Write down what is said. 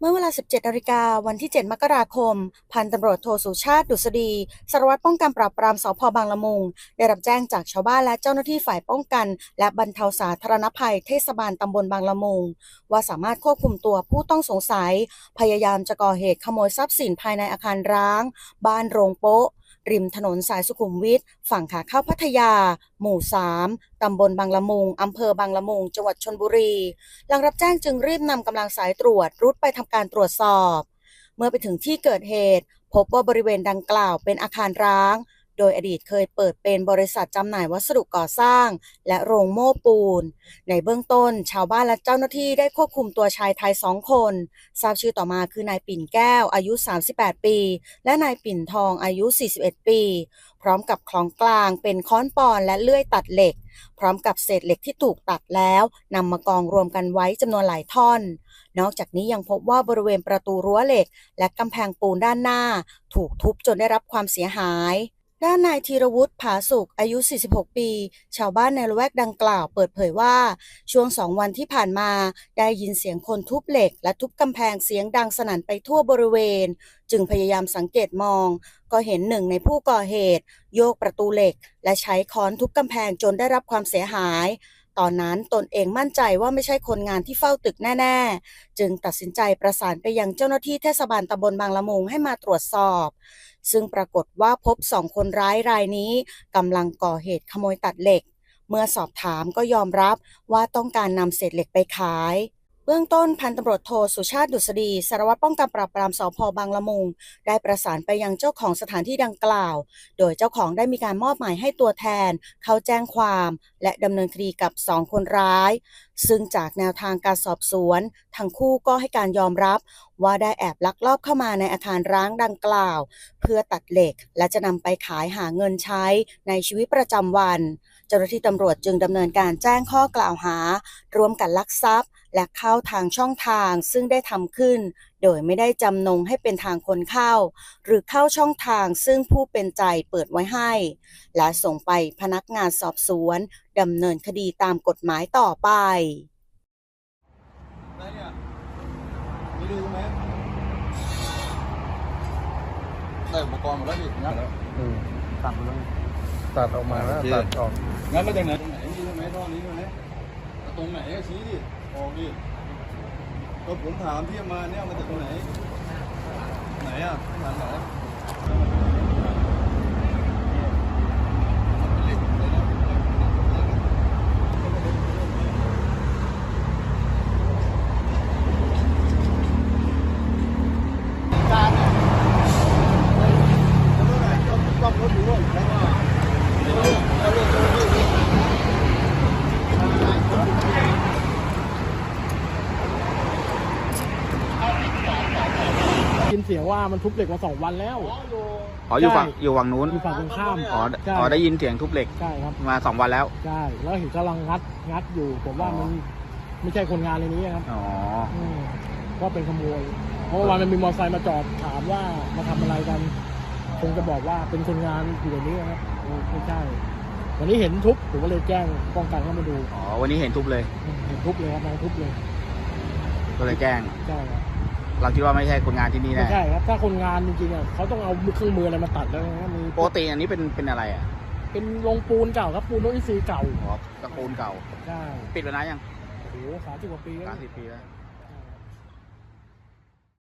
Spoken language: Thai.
เมื่อเวลา 17นาฬิกาวันที่ 7 มกราคม พันตำรวจโทสุชาติ ดุษฎี สารวัตรป้องกันปราบปรามสพบางละมุง ได้รับแจ้งจากชาวบ้านและเจ้าหน้าที่ฝ่ายป้องกัน และบรรเทาสาธารณภัยเทศบาลตำบลบางละมุง ว่าสามารถควบคุมตัวผู้ต้องสงสัย พยายามจะก่อเหตุขโมยทรัพย์สินภายในอาคารร้าง บ้านโรงโป๊ะ ริมถนนสายสุขุมวิทฝั่งขาเข้าพัทยา หมู่ 3 ตำบลบางละมุง อำเภอบางละมุง จังหวัดชนบุรี หลังรับแจ้งจึงรีบนำกำลังสายตรวจรุดไปทำการตรวจสอบ เมื่อไปถึงที่เกิดเหตุ พบว่าบริเวณดังกล่าวเป็นอาคารร้าง โดยอดีตเคยเปิดเป็นบริษัทจำหน่ายวัสดุก่อสร้าง และโรงโม่ปูน ในเบื้องต้นชาวบ้านและเจ้าหน้าที่ได้ควบคุมตัวชายไทยสองคน ทราบชื่อต่อมาคือนายปิ่นแก้วอายุ 38 ปี และนายปิ่นทองอายุ 41 ปี พร้อมกับของกลางเป็นค้อนปอนและเลื่อยตัดเหล็ก พร้อมกับเศษเหล็กที่ถูกตัดแล้วนำมากองรวมกันไว้จำนวนหลายท่อน นอกจากนี้ยังพบว่าบริเวณประตูรั้วเหล็ก และกำแพงปูนด้านหน้า ถูกทุบจนได้รับความเสียหาย ด้านนายธีรวุฒิผาสุขอายุ 46 ปี ชาวบ้านในละแวกดังกล่าวเปิดเผยว่า ช่วงสองวันที่ผ่านมาได้ยินเสียงคนทุบเหล็ก และทุบกำแพงเสียงดังสนั่นไปทั่วบริเวณ จึงพยายามสังเกตมอง ก็เห็นหนึ่งในผู้ก่อเหตุ โยกประตูเหล็ก และใช้ค้อนทุบกำแพงจนได้รับความเสียหาย ตอนนั้นตนเองมั่นใจว่าไม่ใช่คนงานที่เฝ้าตึกแน่ ๆ จึงตัดสินใจประสานไปยังเจ้าหน้าที่เทศบาลตำบลบางละมุงให้มาตรวจสอบ ซึ่งปรากฏว่าพบสองคนร้ายรายนี้กำลังก่อเหตุขโมยตัดเหล็ก เมื่อสอบถามก็ยอมรับว่าต้องการนำเศษเหล็กไปขาย เบื้องต้นพันตำรวจโทสุชาติดุษฎีสารวัตรป้องกันปราบปรามสพบางละมุง ได้ประสานไปยังเจ้าของสถานที่ดังกล่าว โดยเจ้าของได้มีการมอบหมายให้ตัวแทน เข้าแจ้งความ และดำเนินคดีกับสองคนร้าย ซึ่งจากแนวทางการสอบสวน ทั้งคู่ก็ให้การยอมรับ ว่าได้แอบลักลอบเข้ามาในอาคารร้างดังกล่าว เพื่อตัดเหล็กและจะนำไปขายหาเงินใช้ในชีวิตประจำวัน เจ้าหน้าที่ตำรวจจึงดำเนินการแจ้งข้อกล่าวหา รวมกันลักทรัพย์ และเข้าทางช่องทางซึ่งได้ทำขึ้น โดยไม่ได้จำนงให้เป็นทางคนเข้า หรือเข้าช่องทางซึ่งผู้เป็นใจเปิดไว้ให้ และส่งไปพนักงานสอบสวน ดำเนินคดีตามกฎหมายต่อไปอะไรเนี่ยมีดูไหมได้อุปกรณ์หมดแล้วดิงั้นอืมตัดไปเลยตัดออกมาแล้วตัดออกงั้นมาจากไหนตรงไหนมีตรงไหนท่อนี้ใช่ไหมตรงไหนก็ชี้ดิออกดิก็ผมถามที่มาเนี่ยมาจากตรงไหน ไหนอะถามไหนการเนี่ยต้องรถอยู่ด้วยแล้วก็แล้วรถตู้ที่ ยินเสียงว่ามันทุบเหล็กมาสองวันแล้วอ๋ออยู่ฝั่งใช่อยู่ฝั่งนู้นอยู่ฝั่งตรงข้ามอ๋อใช่อ๋อได้ยินเสียงทุบเหล็กใช่ครับมาสองวันแล้วใช่แล้วเห็นกำลังงัดงัดอยู่ผมว่าอ๋อมันไม่ใช่คนงานในนี้ครับอ๋อมก็เป็นขโมยเพราะว่าวันมันมีมอเตอร์ไซค์มาจอดถามว่ามาทำอะไรกัน คงจะบอกว่าเป็นคนงานอยู่ในนี้ครับเออไม่ใช่วันนี้เห็นทุบผมก็เลยแจ้งป้องกันเข้ามาดูอ๋อวันนี้เห็นทุบเลยเห็นทุบเลยครับนางทุบเลย ก็เลยแจ้งใช่ครับ เราคิดว่าไม่ใช่คนงานที่นี่ไม่แน่ใช่ครับ ถ้าคนงานจริงๆอะเขาต้องเอาเครื่องมืออะไรมาตัดแล้วนะมีปกติอันนี้เป็นเป็นอะไรอะ เป็นโรงปูนเก่าครับปูนโน้ตอินทรีย์เก่าอ๋อตระกูลเก่า ใช่ ปิดไปนานยังโอ้โหสามสิบกว่าปีแล้ว สามสิบปีแล้ว